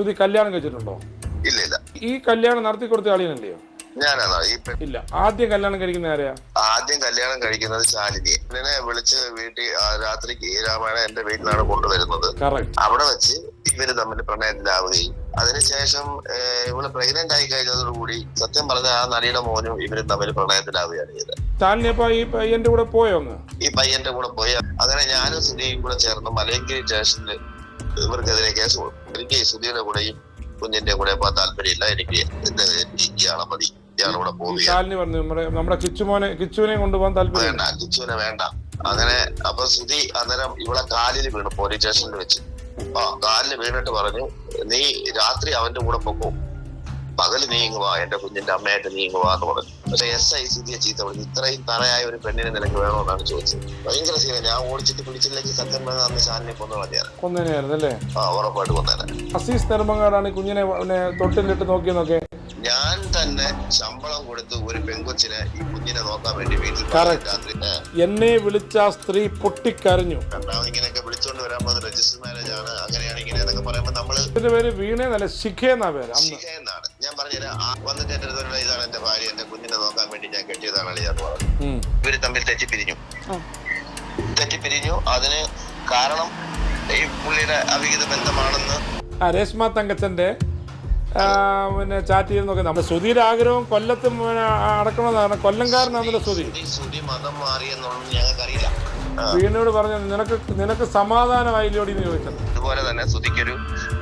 ശ്രുതി കല്യാണം കഴിച്ചിട്ടുണ്ടോ? ഇല്ല ഇല്ല ഈ കല്യാണം നടത്തി കൊടുത്ത ആളിയനല്ലയോ ഞാനാണ്? ഈ പെ- ഇല്ല. ആദ്യം കല്യാണം കഴിക്കുന്ന ആരെയാ ആദ്യം കല്യാണം കഴിക്കുന്നത് ശാലിനിയെ എന്നെ വിളിച്ച് വീട്ടിൽ ആ, രാത്രിക്ക് രാമായണം എന്റെ വീട്ടിലാണ് കൊണ്ടുവരുന്നത്. കറക്റ്റ് അവിടെ വെച്ച് ഇവർ തമ്മിൽ പ്രണയത്തിലാവുകയും അതിനുശേഷം ഏഹ്, ഇവൾ പ്രഗ്നന്റ് ആയി കഴിഞ്ഞതോടുകൂടി സത്യം പറഞ്ഞ ആ നടിയുടെ മോനും ഇവരും തമ്മിൽ പ്രണയത്തിലാവുകയാണ് ചെയ്തത്. ഈ പയ്യന്റെ കൂടെ പോയോ അങ്ങ് ഈ പയ്യന്റെ കൂടെ പോയി. അങ്ങനെ ഞാനും സുധിയും കൂടെ ചേർന്ന് മലയങ്കിരി സ്റ്റേഷനിൽ ഇവർക്കെതിരെ കേസ് കൊടുക്കും എനിക്ക് സുധീറിന്റെ കൂടെയും കുഞ്ഞിന്റെ കൂടെ പോകാൻ താല്പര്യമില്ല. എനിക്ക് ഇയാളെ മതി. നമ്മുടെ കിച്ചുമോനെ കിച്ചുവിനെ കൊണ്ടുപോകാൻ താല്പര്യം വേണ്ട കിച്ചുവിനെ വേണ്ട. അങ്ങനെ അപ്പൊ സുധി അന്നേരം ഇവിടെ കാലിൽ വീണു പോലീസ് സ്റ്റേഷനിൽ വെച്ച്. ആ കാലിൽ വീണിട്ട് പറഞ്ഞു നീ രാത്രി അവന്റെ കൂടെ പൊക്കോ. പകൽ നീങ്ങുവാ എന്റെ കുഞ്ഞിന്റെ അമ്മയായിട്ട് നീങ്ങുവാ എന്ന് പറഞ്ഞു. പക്ഷെ എസ് ഐ സുധിയെ ചീത്ത വിളിച്ചു ഇത്രയും തറയായ ഒരു പെണ്ണിനെ നിനക്ക് വേണമെന്നാണ് ചോദിച്ചത്. ഭയങ്കര സീന ഞാൻ ഓടിച്ചിട്ട് പിടിച്ചില്ലെങ്കിൽ സത്യം പറഞ്ഞാൽ അന്ന് ശാലിനെ കൊന്നു അല്ലേ? ആ ഉറപ്പായിട്ട് കൊന്നേനെ അസീസ് നെടുമങ്ങാടാണ് കുഞ്ഞിനെ തൊട്ടിലിട്ട് നോക്കിയെന്നൊക്കെ? ഞാൻ തന്നെ ശമ്പളം കൊടുത്ത് ഒരു പെങ്കൊച്ചിനെ ഈ കുഞ്ഞിനെ നോക്കാൻ വേണ്ടി വീട്ടിൽ എന്നെ വിളിച്ച ആ സ്ത്രീ പൊട്ടിക്കരഞ്ഞു. ഇങ്ങനെയൊക്കെ വിളിച്ചോണ്ട് വരാൻ പോകുന്ന രജിസ്റ്റർ മാരേജ് ആണ് അങ്ങനെയാണ് ഇങ്ങനെ എന്നൊക്കെ പറയുമ്പോൾ നമ്മൾ ഇതിന്റെ പേര് വീണേന്നല്ല ശിഖ എന്നാ പേര്. ശിഖേന്നാണ് ശിഖ എന്നാണ് ഞാൻ വന്ന് എന്റെ ഇതാണ് എന്റെ ഭാര്യ എന്റെ കുഞ്ഞിനെ നോക്കാൻ വേണ്ടി ഞാൻ കെട്ടിയതാണ് അളിയാന്ന് പറഞ്ഞു. ഇവർ തമ്മിൽ തെറ്റിപ്പിരിഞ്ഞു. തെറ്റിപ്പിരിഞ്ഞു. അതിന് കാരണം ഈ പുള്ളിയുടെ അവിഹിത ബന്ധമാണെന്ന് രേഷ്മ തങ്കച്ചന്റെ പിന്നെ ചാറ്റ് ചെയ്ത് നോക്കി. നമ്മുടെ ശ്രുതിയുടെ ആഗ്രഹം കൊല്ലത്തും അടക്കണമെന്നാണ്. കൊല്ലംകാരനാണല്ലോ ശ്രുതി സുധി. സുധി മതം മാറിയെന്നുള്ളത് ഞങ്ങൾക്കറിയില്ല. വീണയോട് പറഞ്ഞു നിനക്ക് നിനക്ക് സമാധാനമായില്ലോടി എന്ന് ചോദിച്ചത്. അതുപോലെ തന്നെ സുധിക്കൊരു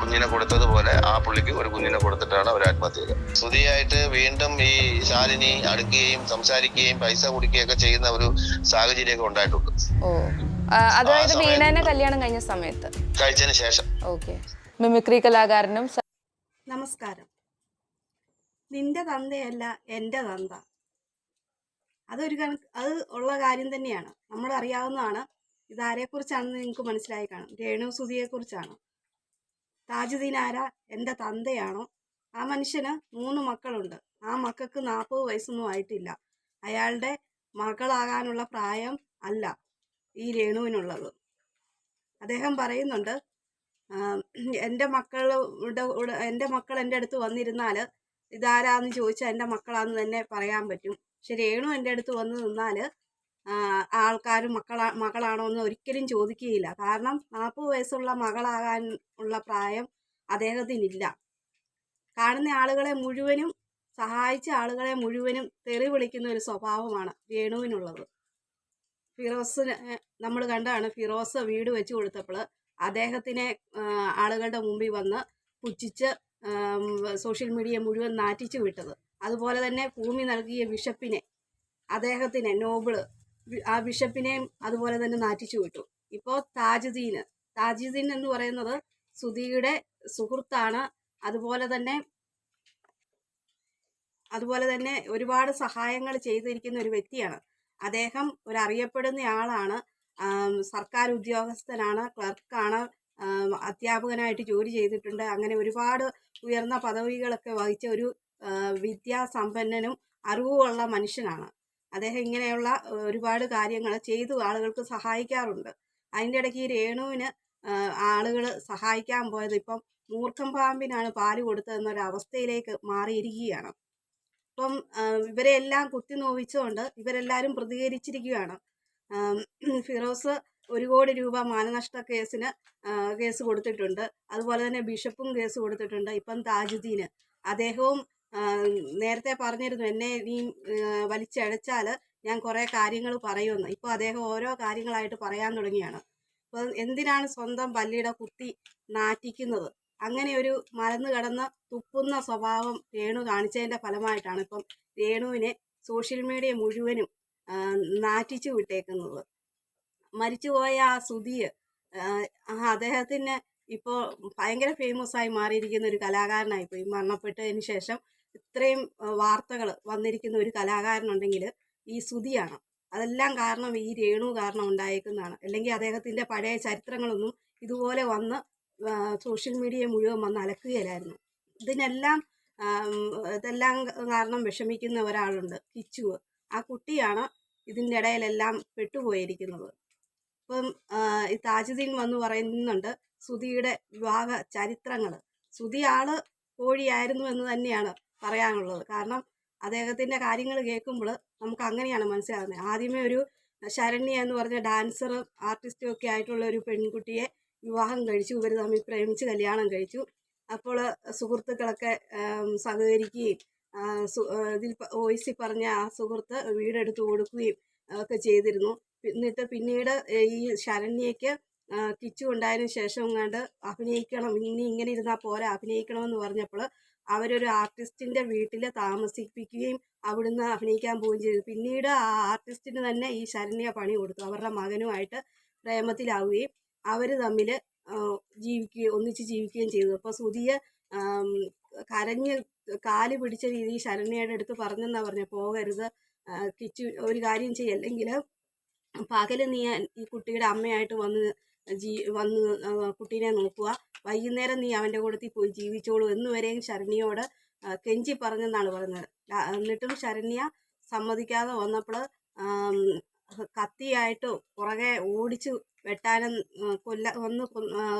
കുഞ്ഞിനെ കൊടുത്തതുപോലെ ആ പുള്ളിക്ക് ഒരു കുഞ്ഞിനെ കൊടുത്തിട്ടാണ് അവർ ആത്മഹത്യ ചെയ്തത് സുധിയായിട്ട് വീണ്ടും ഈ ശാലിനി അടുക്കുകയും സംസാരിക്കുകയും പൈസ കുടിക്കുകയൊക്കെ ചെയ്യുന്ന ഒരു സാഹചര്യമൊക്കെ ഉണ്ടായിട്ടുണ്ട്. ഓ. അതായത് വീണേനെ കല്യാണം കഴിഞ്ഞ സമയത്ത്. കഴിച്ചതിന് ശേഷം. ഓക്കെ. മിമിക്രി കലാകാരനും നമസ്കാരം. നിന്റെ തന്തയല്ല എന്റെ തന്ത. അതൊരു കണക്ക് അത് ഉള്ള കാര്യം തന്നെയാണ്. നമ്മൾ അറിയാവുന്നതാണ് ഇതാരെക്കുറിച്ചാണെന്ന് നിങ്ങൾക്ക് മനസ്സിലായി കാണും. രേണു സുധിയെക്കുറിച്ചാണ്. താജുദ്ദീൻ ആര? എന്റെ തന്തയാണോ? ആ മനുഷ്യന് മൂന്ന് മക്കളുണ്ട്. ആ മക്കൾക്ക് നാൽപ്പത് വയസ്സൊന്നും ആയിട്ടില്ല. അയാളുടെ മകളാകാനുള്ള പ്രായം അല്ല ഈ രേണുവിനുള്ളത്. അദ്ദേഹം പറയുന്നുണ്ട് എന്റെ മക്കളുടെ എന്റെ മക്കൾ എന്റെ അടുത്ത് വന്നിരുന്നാൽ ഇതാരാന്ന് ചോദിച്ചാൽ എന്റെ മക്കളാന്ന് തന്നെ പറയാൻ പറ്റും. പക്ഷെ രേണു എന്റെ അടുത്ത് വന്ന് നിന്നാൽ ആൾക്കാർ മക്കളാ മകളാണോ എന്ന് ഒരിക്കലും ചോദിക്കുകയില്ല. കാരണം നാൽപ്പത് വയസ്സുള്ള മകളാകാൻ ഉള്ള പ്രായം അദ്ദേഹത്തിനില്ല. കാണുന്ന ആളുകളെ മുഴുവനും സഹായിച്ച ആളുകളെ മുഴുവനും തെറി വിളിക്കുന്ന ഒരു സ്വഭാവമാണ് രേണുവിനുള്ളത്. ഫിറോസിന് നമ്മൾ കണ്ടാണ് ഫിറോസ് വീട് വെച്ച് കൊടുത്തപ്പോൾ അദ്ദേഹത്തിനെ ആളുകളുടെ മുമ്പിൽ വന്ന് പുച്ഛിച്ച് സോഷ്യൽ മീഡിയ മുഴുവൻ നാറ്റിച്ചു വിട്ടത്. അതുപോലെ തന്നെ ഭൂമി നൽകിയ ബിഷപ്പിനെ അദ്ദേഹത്തിനെ നോബിൾ ആ ബിഷപ്പിനെയും അതുപോലെ തന്നെ നാറ്റിച്ചു വിട്ടു. ഇപ്പോൾ താജുദ്ദീന് താജുദ്ദീൻ എന്ന് പറയുന്നത് സുധിയുടെ സുഹൃത്താണ്. അതുപോലെ തന്നെ അതുപോലെ തന്നെ ഒരുപാട് സഹായങ്ങൾ ചെയ്തിരിക്കുന്ന ഒരു വ്യക്തിയാണ്. അദ്ദേഹം ഒരു അറിയപ്പെടുന്ന ആളാണ് സർക്കാർ ഉദ്യോഗസ്ഥനാണ് ക്ലർക്കാണ് അധ്യാപകനായിട്ട് ജോലി ചെയ്തിട്ടുണ്ട്. അങ്ങനെ ഒരുപാട് ഉയർന്ന പദവികളൊക്കെ വഹിച്ച ഒരു വിദ്യാസമ്പന്നനും അറിവുമുള്ള മനുഷ്യനാണ്. അദ്ദേഹം ഇങ്ങനെയുള്ള ഒരുപാട് കാര്യങ്ങൾ ചെയ്തു ആളുകൾക്ക് സഹായിക്കാറുണ്ട്. അതിന്റെ ഇടയ്ക്ക് ഈ രേണുവിന് ആളുകൾ സഹായിക്കാൻ പോയത് ഇപ്പം മൂർഖം പാമ്പിനാണ് പാൽ കൊടുത്തതെന്നൊരു അവസ്ഥയിലേക്ക് മാറിയിരിക്കുകയാണ്. ഇപ്പം ആ, ഇവരെ എല്ലാം കുത്തി നോവിച്ചുകൊണ്ട് ഇവരെല്ലാവരും പ്രതികരിച്ചിരിക്കുകയാണ്. ഫിറോസ് ഒരു കോടി രൂപ മാനനഷ്ട കേസിന് കേസ് കൊടുത്തിട്ടുണ്ട്. അതുപോലെ തന്നെ ബിഷപ്പും കേസ് കൊടുത്തിട്ടുണ്ട് ഇപ്പം താജുദ്ദീന്. അദ്ദേഹവും നേരത്തെ പറഞ്ഞിരുന്നു എന്നെ നീ വലിച്ചഴച്ചാൽ ഞാൻ കുറേ കാര്യങ്ങൾ പറയുമെന്ന്. ഇപ്പോൾ അദ്ദേഹം ഓരോ കാര്യങ്ങളായിട്ട് പറയാൻ തുടങ്ങിയാണ്. അപ്പം എന്തിനാണ് സ്വന്തം പല്ലിയുടെ കുത്തി നാറ്റിക്കുന്നത്? അങ്ങനെ ഒരു മലന്ന് കടന്ന് തുപ്പുന്ന സ്വഭാവം രേണു കാണിച്ചതിന്റെ ഫലമായിട്ടാണ് ഇപ്പം രേണുവിനെ സോഷ്യൽ മീഡിയ മുഴുവനും നാറ്റിച്ചു വിട്ടേക്കുന്നത്. മരിച്ചുപോയ ആ സുതിയ് അദ്ദേഹത്തിന് ഇപ്പോൾ ഭയങ്കര ഫേമസ് ആയി മാറിയിരിക്കുന്ന ഒരു കലാകാരനായി പോയി. മരണപ്പെട്ടതിന് ശേഷം ഇത്രയും വാർത്തകൾ വന്നിരിക്കുന്ന ഒരു കലാകാരനുണ്ടെങ്കിൽ ഈ സുധിയാണ്. അതെല്ലാം കാരണം ഈ രേണു കാരണം ഉണ്ടായേക്കുന്നതാണ്. അല്ലെങ്കിൽ അദ്ദേഹത്തിന്റെ പഴയ ചരിത്രങ്ങളൊന്നും ഇതുപോലെ വന്ന് സോഷ്യൽ മീഡിയ മുഴുവൻ വന്ന് അലക്കുകയല്ലായിരുന്നു. ഇതിനെല്ലാം ഇതെല്ലാം കാരണം വിഷമിക്കുന്ന ഒരാളുണ്ട് കിച്ചു. ആ കുട്ടിയാണ് ഇതിന്റെ ഇടയിലെല്ലാം പെട്ടുപോയിരിക്കുന്നത്. ഇപ്പം ഈ താജുദ്ദീൻ വന്ന് പറയുന്നുണ്ട് സുധിയുടെ വിവാഹ ചരിത്രങ്ങൾ സുധി ആൾ കോഴിയായിരുന്നു എന്ന് തന്നെയാണ് പറയാനുള്ളത്. കാരണം അദ്ദേഹത്തിന്റെ കാര്യങ്ങൾ കേൾക്കുമ്പോൾ നമുക്ക് അങ്ങനെയാണ് മനസ്സിലാകുന്നത്. ആദ്യമേ ഒരു ശരണ്യ എന്ന് പറഞ്ഞ ഡാൻസറും ആർട്ടിസ്റ്റും ഒക്കെ ആയിട്ടുള്ള ഒരു പെൺകുട്ടിയെ വിവാഹം കഴിച്ചു. ഇവർ തമ്മിൽ പ്രേമിച്ച് കല്യാണം കഴിച്ചു. അപ്പോൾ സുഹൃത്തുക്കളൊക്കെ സഹകരിക്കുകയും ഇതിൽ വോയിസിൽ പറഞ്ഞ ആ സുഹൃത്ത് വീടെടുത്ത് കൊടുക്കുകയും ഒക്കെ ചെയ്തിരുന്നു. എന്നിട്ട് പിന്നീട് ഈ ശരണ്യയ്ക്ക് കിച്ചു ഉണ്ടായതിനു ശേഷം കണ്ട് അഭിനയിക്കണം ഇനി ഇങ്ങനെ ഇരുന്നാൽ പോരാ അഭിനയിക്കണമെന്ന് പറഞ്ഞപ്പോൾ അവരൊരു ആർട്ടിസ്റ്റിന്റെ വീട്ടിൽ താമസിപ്പിക്കുകയും അവിടുന്ന് അഭിനയിക്കാൻ പോവുകയും ചെയ്തു. പിന്നീട് ആ ആർട്ടിസ്റ്റിന് തന്നെ ഈ ശരണ്യ പണി കൊടുത്തു. അവരുടെ മകനുമായിട്ട് പ്രേമത്തിലാവുകയും അവർ തമ്മിൽ ജീവിക്കുകയും ഒന്നിച്ച് ജീവിക്കുകയും ചെയ്തു. അപ്പോൾ സുധിയെ കരഞ്ഞ് കാൽ പിടിച്ച രീതിയിൽ ശരണ്യയുടെ അടുത്ത് പറഞ്ഞെന്നാ പറഞ്ഞ പോകരുത് കിച്ചു ഒരു കാര്യം ചെയ്യല്ലെങ്കിൽ പകൽ നീ ഈ കുട്ടിയുടെ അമ്മയായിട്ട് വന്ന് ജീ വന്ന് കുട്ടീനെ നോക്കുക. വൈകുന്നേരം നീ അവന്റെ കൂടത്തിൽ പോയി ജീവിച്ചോളൂ എന്ന് വരെയും ശരണ്യയോട് കെഞ്ചി പറഞ്ഞെന്നാണ് പറയുന്നത്. എന്നിട്ടും ശരണ്യ സമ്മതിക്കാതെ വന്നപ്പോൾ കത്തിയായിട്ട് പുറകെ ഓടിച്ചു വെട്ടാനും കൊല്ല ഒന്ന്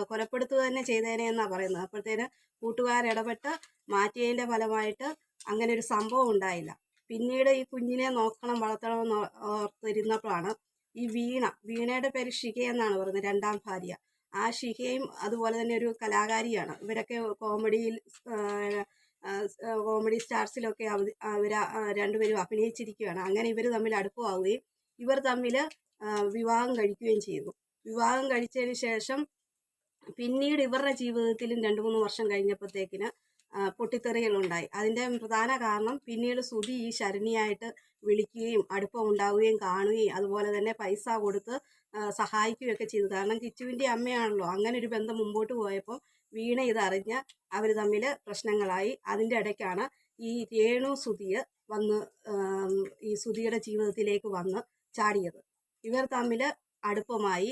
കൊലപ്പെടുത്തുക തന്നെ ചെയ്തേനെ എന്നാണ് പറയുന്നത്. അപ്പോഴത്തേന് കൂട്ടുകാരിടപെട്ട് മാറ്റിയതിന്റെ ഫലമായിട്ട് അങ്ങനെ ഒരു സംഭവം ഉണ്ടായില്ല. പിന്നീട് ഈ കുഞ്ഞിനെ നോക്കണം വളർത്തണമെന്ന് ഓ- ഓർത്തിരുന്നപ്പോഴാണ് ഈ വീണ വീണയുടെ പേര് ഷിക എന്നാണ് പറയുന്നത് രണ്ടാം ഭാര്യ. ആ ഷികയും അതുപോലെ തന്നെ ഒരു കലാകാരിയാണ്. ഇവരൊക്കെ കോമഡിയിൽ കോമഡി സ്റ്റാർസിലൊക്കെ അവർ രണ്ടുപേരും അഭിനയിച്ചിരിക്കുകയാണ്. അങ്ങനെ ഇവർ തമ്മിൽ അടുപ്പമാവുകയും ഇവർ തമ്മിൽ വിവാഹം കഴിക്കുകയും ചെയ്തു വിവാഹം കഴിച്ചതിന് ശേഷം പിന്നീട് ഇവരുടെ ജീവിതത്തിലും രണ്ട് മൂന്ന് വർഷം കഴിഞ്ഞപ്പോഴത്തേക്കിന് പൊട്ടിത്തെറികളുണ്ടായി. അതിന്റെ പ്രധാന കാരണം പിന്നീട് സുധി ഈ ശരണിയായിട്ട് വിളിക്കുകയും അടുപ്പം ഉണ്ടാവുകയും കാണുകയും അതുപോലെ തന്നെ പൈസ കൊടുത്ത് സഹായിക്കുകയൊക്കെ ചെയ്തു. കാരണം കിച്ചുവിന്റെ അമ്മയാണല്ലോ. അങ്ങനെ ഒരു ബന്ധം മുമ്പോട്ട് പോയപ്പോൾ വീണ ഇതറിഞ്ഞ് അവർ തമ്മിൽ പ്രശ്നങ്ങളായി. അതിന്റെ ഇടയ്ക്കാണ് ഈ രേണു സുധിയെ വന്ന് ഈ സുധിയുടെ ജീവിതത്തിലേക്ക് വന്ന് ചാടിയത്. ഇവർ തമ്മിൽ അടുപ്പമായി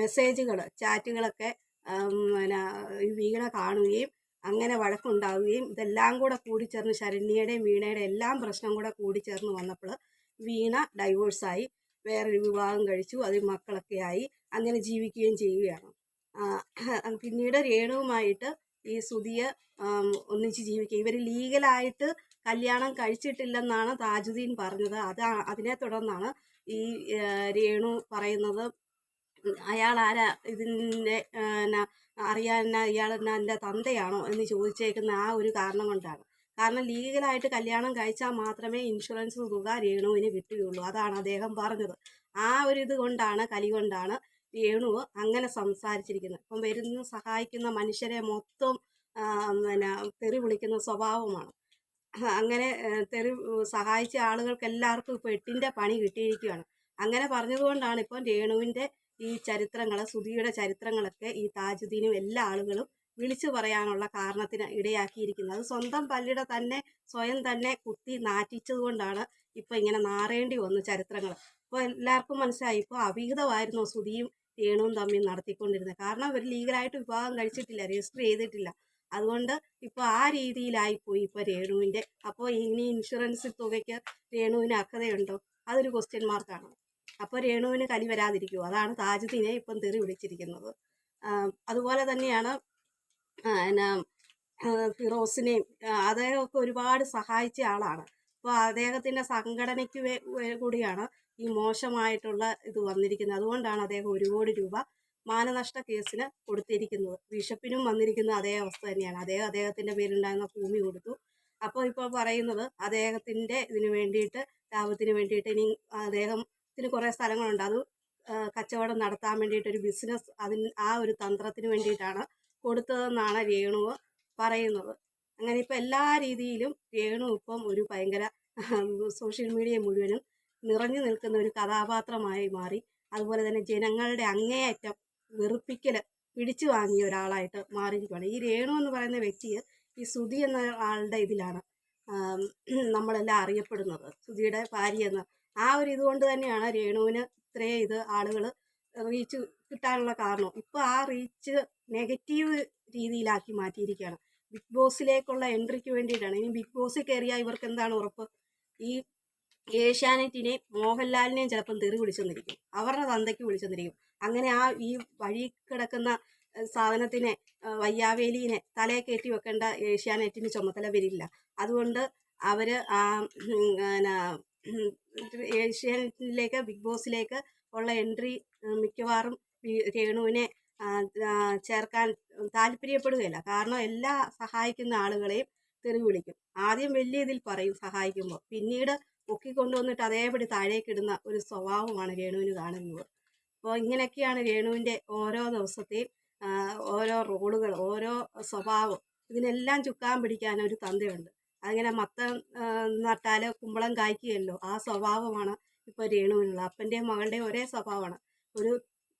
മെസ്സേജുകൾ ചാറ്റുകളൊക്കെ പിന്നെ വീണ കാണുകയും അങ്ങനെ വഴക്കുണ്ടാവുകയും ഇതെല്ലാം കൂടെ കൂടിച്ചേർന്ന് ശരണ്യയുടെയും വീണയുടെയും എല്ലാം പ്രശ്നം കൂടെ കൂടിച്ചേർന്ന് വന്നപ്പോൾ വീണ ഡൈവോഴ്സായി വേറൊരു വിവാഹം കഴിച്ചു. അതിൽ മക്കളൊക്കെ ആയി. അങ്ങനെ ജീവിക്കുകയും ചെയ്യുകയാണ്. പിന്നീട് രേണുവുമായിട്ട് ഈ സുതിയ ഒന്നിച്ച് ജീവിക്കുക. ഇവർ ലീഗലായിട്ട് കല്യാണം കഴിച്ചിട്ടില്ലെന്നാണ് താജുദ്ദീൻ പറഞ്ഞത്. അത് അതിനെ തുടർന്നാണ് ഈ രേണു പറയുന്നത്. അയാൾ ആരാ ഇതിന്റെ എന്നാ അറിയാൻ ഇയാൾ എന്നാ എന്റെ തന്തയാണോ എന്ന് ചോദിച്ചേക്കുന്ന ആ ഒരു കാരണം കൊണ്ടാണ്. കാരണം ലീഗലായിട്ട് കല്യാണം കഴിച്ചാൽ മാത്രമേ ഇൻഷുറൻസ് തുക രേണുവിന് കിട്ടുകയുള്ളൂ. അതാണ് അദ്ദേഹം പറഞ്ഞത്. ആ ഒരു ഇത് കൊണ്ടാണ് കലി കൊണ്ടാണ് രേണു അങ്ങനെ സംസാരിച്ചിരിക്കുന്നത്. ഇപ്പം വരുന്ന സഹായിക്കുന്ന മനുഷ്യരെ മൊത്തം പിന്നെ തെറി വിളിക്കുന്ന സ്വഭാവമാണ്. അങ്ങനെ തെറി സഹായിച്ച ആളുകൾക്ക് എല്ലാവർക്കും ഇപ്പോൾ എട്ടിന്റെ പണി കിട്ടിയിരിക്കുകയാണ്. അങ്ങനെ പറഞ്ഞതുകൊണ്ടാണ് ഇപ്പം രേണുവിന്റെ ഈ ചരിത്രങ്ങൾ സുധിയുടെ ചരിത്രങ്ങളൊക്കെ ഈ താജുദ്ദീനും എല്ലാ ആളുകളും വിളിച്ചു പറയാനുള്ള കാരണത്തിന് ഇടയാക്കിയിരിക്കുന്നത്. സ്വന്തം പല്ലിടെ തന്നെ സ്വയം തന്നെ കുത്തി നാറ്റിച്ചതുകൊണ്ടാണ് ഇപ്പം ഇങ്ങനെ നാറേണ്ടി വന്നു ചരിത്രങ്ങൾ ഇപ്പോൾ എല്ലാവർക്കും മനസ്സിലായി. ഇപ്പോൾ അവിഹിതമായിരുന്നു സുധിയും രേണുവും തമ്മിൽ നടത്തിക്കൊണ്ടിരുന്നത്. കാരണം അവർ ലീഗലായിട്ട് വിവാഹം കഴിച്ചിട്ടില്ല രജിസ്റ്റർ ചെയ്തിട്ടില്ല. അതുകൊണ്ട് ഇപ്പോൾ ആ രീതിയിലായി പോയി ഇപ്പോൾ രേണുവിന്റെ. അപ്പോൾ ഇനി ഇൻഷുറൻസ് തുകയ്ക്ക് രേണുവിന് അർഹതയുണ്ടോ? അതൊരു ക്വസ്റ്റ്യൻ മാർക്കാണ് അപ്പോൾ രേണുവിന് കലി വരാതിരിക്കുമോ അതാണ് താജുദ്ദീനെ ഇപ്പം തെറി വിളിച്ചിരിക്കുന്നത്. അതുപോലെ തന്നെയാണ് എന്നാ ഫിറോസിനെയും അദ്ദേഹമൊക്കെ ഒരുപാട് സഹായിച്ച ആളാണ്. അപ്പോൾ അദ്ദേഹത്തിന്റെ സംഘടനയ്ക്ക് കൂടിയാണ് ഈ മോശമായിട്ടുള്ള ഇത് വന്നിരിക്കുന്നത്. അതുകൊണ്ടാണ് അദ്ദേഹം ഒരു കോടി രൂപ മാനനഷ്ട കേസിന് കൊടുത്തിരിക്കുന്നത്. ബിഷപ്പിനും വന്നിരിക്കുന്ന അതേ അവസ്ഥ തന്നെയാണ്. അദ്ദേഹം അദ്ദേഹത്തിന്റെ പേരുണ്ടായിരുന്ന ഭൂമി കൊടുത്തു. അപ്പോൾ ഇപ്പോൾ പറയുന്നത് അദ്ദേഹത്തിന്റെ ഇതിന് വേണ്ടിയിട്ട് ലാഭത്തിന് വേണ്ടിയിട്ട് ഇനി അദ്ദേഹത്തിന് കുറേ സ്ഥലങ്ങളുണ്ട്. അത് കച്ചവടം നടത്താൻ വേണ്ടിയിട്ട് ഒരു ബിസിനസ് അതിന് ആ ഒരു തന്ത്രത്തിന് വേണ്ടിയിട്ടാണ് കൊടുത്തതെന്നാണ് രേണു പറയുന്നത്. അങ്ങനെ ഇപ്പം എല്ലാ രീതിയിലും രേണു ഇപ്പം ഒരു ഭയങ്കര സോഷ്യൽ മീഡിയ മുഴുവനും നിറഞ്ഞു നിൽക്കുന്ന ഒരു കഥാപാത്രമായി മാറി. അതുപോലെ തന്നെ ജനങ്ങളുടെ അങ്ങേയറ്റം വെറുപ്പിക്കൽ പിടിച്ചു വാങ്ങിയ ഒരാളായിട്ട് മാറിയിരിക്കുകയാണ് ഈ രേണു എന്ന് പറയുന്ന വ്യക്തിയെ ഈ സുധി എന്ന ആളുടെ ഇതിലാണ് നമ്മളെല്ലാം അറിയപ്പെടുന്നത്. സുധിയുടെ ഭാര്യ എന്ന് ആ ഒരു ഇതുകൊണ്ട് തന്നെയാണ് രേണുവിന് ഇത്രയും ഇത് ആളുകൾ റീച്ച് കിട്ടാനുള്ള കാരണം. ഇപ്പോൾ ആ റീച്ച് നെഗറ്റീവ് രീതിയിലാക്കി മാറ്റിയിരിക്കുകയാണ്. ബിഗ് ബോസിലേക്കുള്ള എൻട്രിക്ക് വേണ്ടിയിട്ടാണ്. ഇനി ബിഗ് ബോസിൽ കയറിയാൽ ഇവർക്ക് എന്താണ് ഉറപ്പ്? ഈ ഏഷ്യാനെറ്റിനെയും മോഹൻലാലിനെയും ചിലപ്പം തെറി വിളിച്ചെന്നിരിക്കും. അവരുടെ തന്തയ്ക്ക് വിളിച്ചെന്നിരിക്കും. അങ്ങനെ ആ ഈ വഴി കിടക്കുന്ന സാധനത്തിനെ വയ്യാവേലിനെ തലയെ കയറ്റി വെക്കേണ്ട ഏഷ്യാനെറ്റിന് ചുമതല വരില്ല. അതുകൊണ്ട് അവർ പിന്നെ, ബിഗ് ബോസിലേക്ക് ഉള്ള എൻട്രി മിക്കവാറും രേണുവിനെ ചേർക്കാൻ താല്പര്യപ്പെടുകയില്ല. കാരണം എല്ലാ സഹായിക്കുന്ന ആളുകളെയും തെറി വിളിക്കും. ആദ്യം വലിയ ഇതിൽ പറയും സഹായിക്കുമ്പോൾ. പിന്നീട് പൊക്കിക്കൊണ്ടുവന്നിട്ട് അതേപടി താഴേക്കിടുന്ന ഒരു സ്വഭാവമാണ് രേണുവിന് കാണുന്നത്. അപ്പോൾ ഇങ്ങനെയൊക്കെയാണ് രേണുവിന്റെ ഓരോ ദിവസത്തെയും ഓരോ റോളുകൾ ഓരോ സ്വഭാവം. ഇതിനെല്ലാം ചുക്കാൻ പിടിക്കാൻ ഒരു തന്തയുണ്ട്. അങ്ങനെ മത്തം നട്ടാൽ കുമ്പളം കായ്ക്കുകയല്ലോ. ആ സ്വഭാവമാണ് ഇപ്പോൾ രേണുവിനുള്ള. അപ്പന്റെയും മകളുടെയും ഒരേ സ്വഭാവമാണ്. ഒരു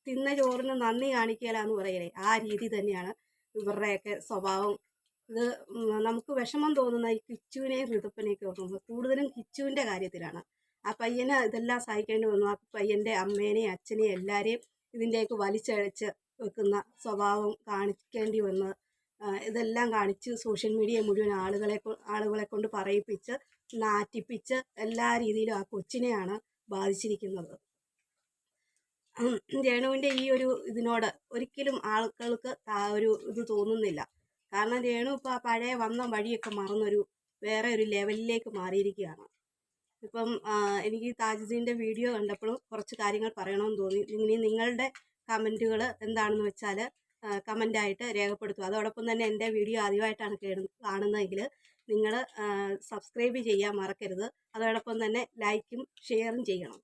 തിന്ന ചോറിന് നന്ദി കാണിക്കലാന്ന് പറയലേ. ആ രീതി തന്നെയാണ് ഇവരുടെയൊക്കെ സ്വഭാവം. ഇത് നമുക്ക് വിഷമം തോന്നുന്ന ഈ കിച്ചുവിനെയും ഋതുപ്പനെയൊക്കെ ഓർക്കുമ്പോൾ കൂടുതലും കിച്ചുവിന്റെ കാര്യത്തിലാണ്. ആ പയ്യനെ ഇതെല്ലാം സഹിക്കേണ്ടി വന്നു. ആ പയ്യന്റെ അമ്മേനെയും അച്ഛനെയും എല്ലാവരെയും ഇതിന്റെയൊക്കെ വലിച്ചഴച്ച് വെക്കുന്ന സ്വഭാവം കാണിക്കേണ്ടി വന്ന് ആ, ഇതെല്ലാം കാണിച്ച് സോഷ്യൽ മീഡിയ മുഴുവൻ ആളുകളെ ആളുകളെ കൊണ്ട് പറയിപ്പിച്ച് നാറ്റിപ്പിച്ച് എല്ലാ രീതിയിലും ആ കൊച്ചിനെയാണ് ബാധിച്ചിരിക്കുന്നത്. രേണുവിന്റെ ഈ ഒരു ഇതിനോട് ഒരിക്കലും ആളുകൾക്ക് ഒരു ഇത് തോന്നുന്നില്ല. കാരണം രേണു ഇപ്പോൾ പഴയ വന്ന വഴിയൊക്കെ മറന്നൊരു വേറെ ഒരു ലെവലിലേക്ക് മാറിയിരിക്കുകയാണ്. ഇപ്പം എനിക്ക് താജുദ്ദീന്റെ വീഡിയോ കണ്ടപ്പോഴും കുറച്ച് കാര്യങ്ങൾ പറയണമെന്ന് തോന്നി. ഇനി നിങ്ങളുടെ കമന്റുകൾ എന്താണെന്ന് വെച്ചാൽ കമന്റായിട്ട് രേഖപ്പെടുത്തുക അതോടൊപ്പം തന്നെ എന്റെ വീഡിയോ ആദ്യമായിട്ടാണ് കാണുന്നതെങ്കിൽ നിങ്ങൾ സബ്സ്ക്രൈബ് ചെയ്യാൻ മറക്കരുത്. അതോടൊപ്പം തന്നെ ലൈക്കും ഷെയറും ചെയ്യണം.